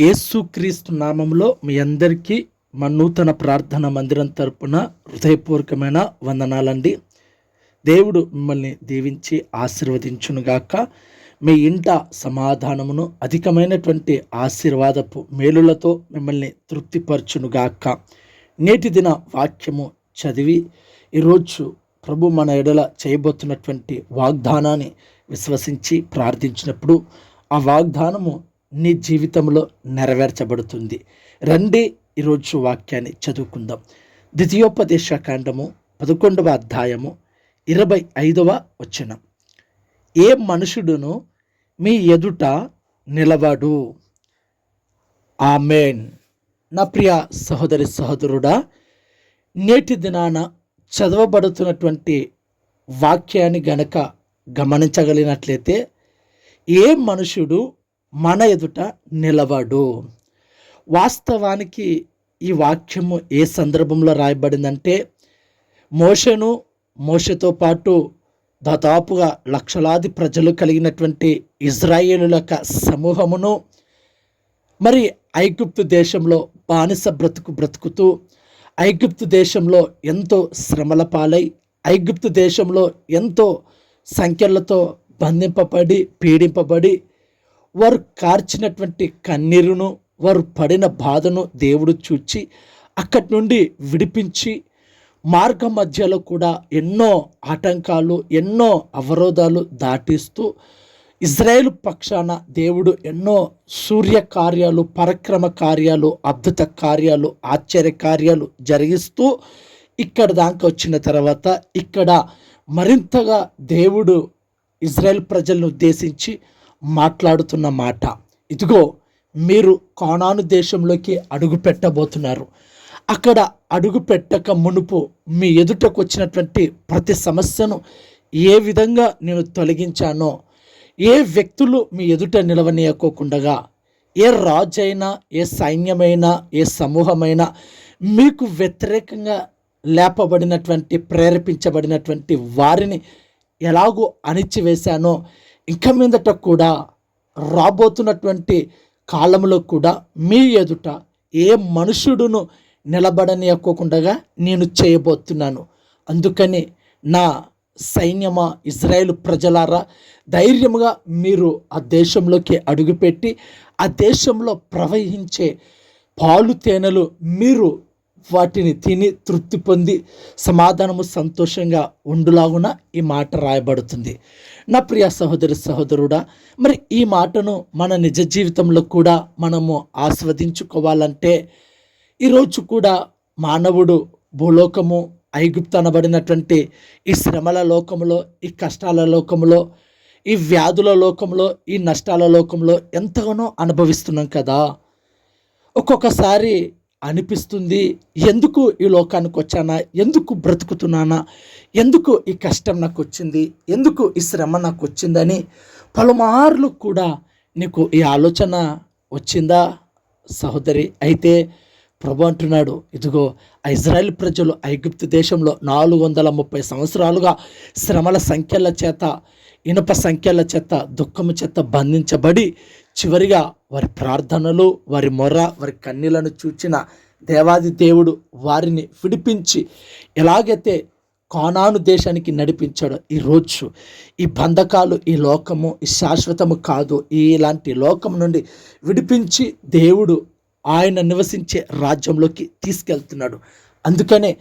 యేసుక్రీస్తు నామంలో మీ అందరికీ మా నూతన ప్రార్థన మందిరం తరపున హృదయపూర్వకమైన వందనాలండి. దేవుడు మిమ్మల్ని దీవించి ఆశీర్వదించునుగాక. మీ ఇంట సమాధానమును అధికమైనటువంటి ఆశీర్వాదపు మేలులతో మిమ్మల్ని తృప్తిపరచునుగాక. నేటి దిన వాక్యము చదివి ఈరోజు ప్రభు మన ఎడల చేయబోతున్నటువంటి వాగ్దానాన్ని విశ్వసించి ప్రార్థించినప్పుడు ఆ వాగ్దానము నీ జీవితంలో నెరవేర్చబడుతుంది. రండి ఈరోజు వాక్యాన్ని చదువుకుందాం. ద్వితీయోపదేశ కాండము పదకొండవ అధ్యాయము ఇరవై ఐదవ వచనం. ఏ మనుషుడును మీ ఎదుట నిలబడు ఆమెన్. నా ప్రియ సహోదరి సహోదరుడా నేటి దినాన చదవబడుతున్నటువంటి వాక్యాన్ని గనక గమనించగలిగినట్లయితే ఏ మనుషుడు మన ఎదుట నిలబడు. వాస్తవానికి ఈ వాక్యము ఏ సందర్భంలో రాయబడిందంటే మోషను మోషతో పాటు దాదాపుగా లక్షలాది ప్రజలు కలిగినటువంటి ఇజ్రాయేలుల యొక్క సమూహమును మరి ఐగుప్తు దేశంలో బానిస బ్రతుకు బ్రతుకుతూ ఐగుప్తు దేశంలో ఎంతో శ్రమల పాలై ఐగుప్తు దేశంలో ఎంతో సంఖ్యలతో బంధింపబడి పీడింపబడి వారు కార్చినటువంటి కన్నీరును వారు పడిన బాధను దేవుడు చూచి అక్కడి నుండి విడిపించి మార్గ మధ్యలో కూడా ఎన్నో ఆటంకాలు ఎన్నో అవరోధాలు దాటిస్తూ ఇజ్రాయేల్ పక్షాన దేవుడు ఎన్నో సూర్య కార్యాలు పరక్రమ కార్యాలు అద్భుత కార్యాలు ఆశ్చర్య కార్యాలు జరిగిస్తూ ఇక్కడ దాకా వచ్చిన తర్వాత ఇక్కడ మరింతగా దేవుడు ఇజ్రాయెల్ ప్రజలను ఉద్దేశించి మాట్లాడుతున్న మాట. ఇదిగో మీరు కానాను దేశంలోకి అడుగు పెట్టబోతున్నారు అక్కడ అడుగు పెట్టక మునుపు మీ ఎదుటకు వచ్చినటువంటి ప్రతి సమస్యను ఏ విధంగా నేను తొలగించానో ఏ వ్యక్తులు మీ ఎదుట నిలవనీయకోకుండగా ఏ రాజైనా ఏ సైన్యమైనా ఏ సమూహమైనా మీకు వ్యతిరేకంగా లేపబడినటువంటి ప్రేరేపించబడినటువంటి వారిని ఎలాగో అణిచివేశానో ఇంక మీదట కూడా రాబోతున్నటువంటి కాలంలో కూడా మీ ఎదుట ఏ మనుషుడును నిలబడనియకోకుండా నేను చేయబోతున్నాను. అందుకని నా సైన్యమా ఇజ్రాయేల్ ప్రజలారా ధైర్యముగా మీరు ఆ దేశంలోకి అడుగుపెట్టి ఆ దేశంలో ప్రవహించే పాలు తేనెలు మీరు వాటిని తిని తృప్తి పొంది సమాధానము సంతోషంగా ఉండులాగున ఈ మాట రాయబడుతుంది. నా ప్రియ సహోదరి సహోదరుడా మరి ఈ మాటను మన నిజ జీవితంలో కూడా మనము ఆస్వాదించుకోవాలంటే ఈరోజు కూడా మానవుడు భూలోకము ఐగుప్తు అనబడినటువంటి ఈ శ్రమల లోకంలో ఈ కష్టాల లోకంలో ఈ వ్యాధుల లోకంలో ఈ నష్టాల లోకంలో ఎంతగానో అనుభవిస్తున్నాం కదా. ఒక్కొక్కసారి అనిపిస్తుంది. ఎందుకు ఈ లోకానికి వచ్చానా? ఎందుకు బ్రతుకుతున్నానా? ఎందుకు ఈ కష్టం నాకు వచ్చింది? ఎందుకు ఈ శ్రమ నాకు వచ్చిందని పలుమార్లు కూడా నీకు ఈ ఆలోచన వచ్చిందా? సహోదరి అయితే ప్రభు అంటున్నాడు ఇదిగో ఇజ్రాయెల్ ప్రజలు ఐగుప్తు దేశంలో నాలుగు వందల ముప్పై సంవత్సరాలుగా శ్రమల సంఖ్యల చేత ఇనుప సంఖ్యల చేత దుఃఖము చేత బంధించబడి చివరిగా వారి ప్రార్థనలు వారి మొర్ర వారి కన్నీలను చూచిన దేవాది దేవుడు వారిని విడిపించి ఎలాగైతే కానాను దేశానికి నడిపించాడు ఈరోజు ఈ బంధకాలు ఈ లోకము ఈ శాశ్వతము కాదు. ఇలాంటి లోకం నుండి విడిపించి దేవుడు ఆయన నివసించే రాజ్యంలోకి తీసుకెళ్తున్నాడు. అందుకనే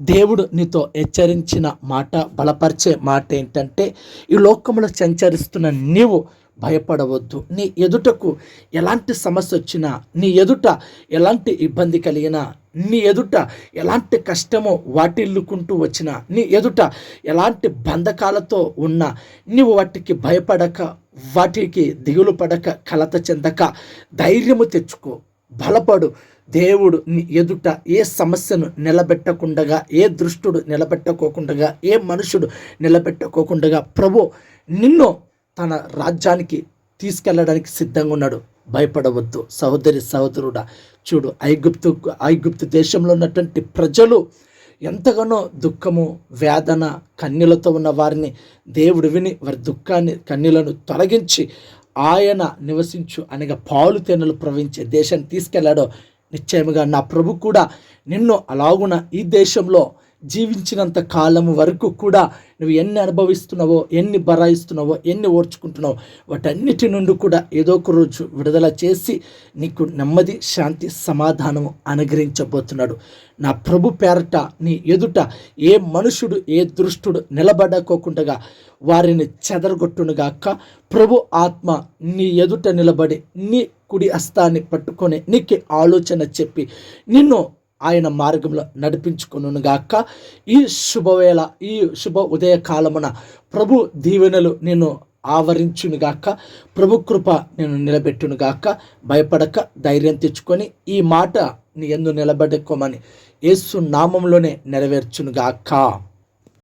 దేవుడు నీతో హెచ్చరించిన మాట బలపరిచే మాట ఏంటంటే ఈ లోకంలో సంచరిస్తున్న నీవు భయపడవద్దు. నీ ఎదుటకు ఎలాంటి సమస్య వచ్చినా నీ ఎదుట ఎలాంటి ఇబ్బంది కలిగినా నీ ఎదుట ఎలాంటి కష్టమో వాటిల్లుకుంటూ వచ్చినా నీ ఎదుట ఎలాంటి బంధకాలతో ఉన్నా నీవు వాటికి భయపడక వాటికి దిగులు పడక కలత చెందక ధైర్యము తెచ్చుకో. బలపడు. దేవుడు నీ ఎదుట ఏ సమస్యను నిలబెట్టకుండగా ఏ దృష్టుడు నిలబెట్టుకోకుండా ఏ మనుషుడు నిలబెట్టుకోకుండా ప్రభు నిన్ను తన రాజ్యానికి తీసుకెళ్ళడానికి సిద్ధంగా ఉన్నాడు. భయపడవద్దు. సహోదరి సహోదరుడా చూడు ఐగుప్తు ఐగుప్తు దేశంలో ఉన్నటువంటి ప్రజలు ఎంతగానో దుఃఖము వేదన కన్యలతో ఉన్న వారిని దేవుడు విని వారి దుఃఖాన్ని కన్యలను తొలగించి ఆయన నివసించు అనగా పాలు తేనెలు ప్రవహించే దేశాన్ని తీసుకెళ్ళాడో నిశ్చయముగా నా ప్రభు కూడా నిన్ను అలాగున ఈ దేశంలో జీవించినంత కాలం వరకు కూడా నువ్వు ఎన్ని అనుభవిస్తున్నావో ఎన్ని బరాయిస్తున్నావో ఎన్ని ఓర్చుకుంటున్నావో వాటన్నిటి నుండి కూడా ఏదో ఒక రోజు విడుదల చేసి నీకు నెమ్మది శాంతి సమాధానం అనుగ్రహించబోతున్నాడు. నా ప్రభు పేరట నీ ఎదుట ఏ మనుషుడు ఏ దృష్టుడు నిలబడకోకుండగా వారిని చెదరగొట్టునుగాక ప్రభు ఆత్మ నీ ఎదుట నిలబడి నీ కుడి హస్తాన్ని పట్టుకొని నీకు ఆలోచన చెప్పి నిన్ను ఆయన మార్గంలో నడిపించుకునుగాక ఈ శుభవేళ ఈ శుభ ఉదయ కాలమున ప్రభు దీవెనలు నేను ఆవరించునుగాక. ప్రభు కృప నేను నిలబెట్టునుగాక. భయపడక ధైర్యం తెచ్చుకొని ఈ మాట నీ ఎందు నిలబెట్టుకోమని యేసు నామంలోనే నెరవేర్చునుగాక.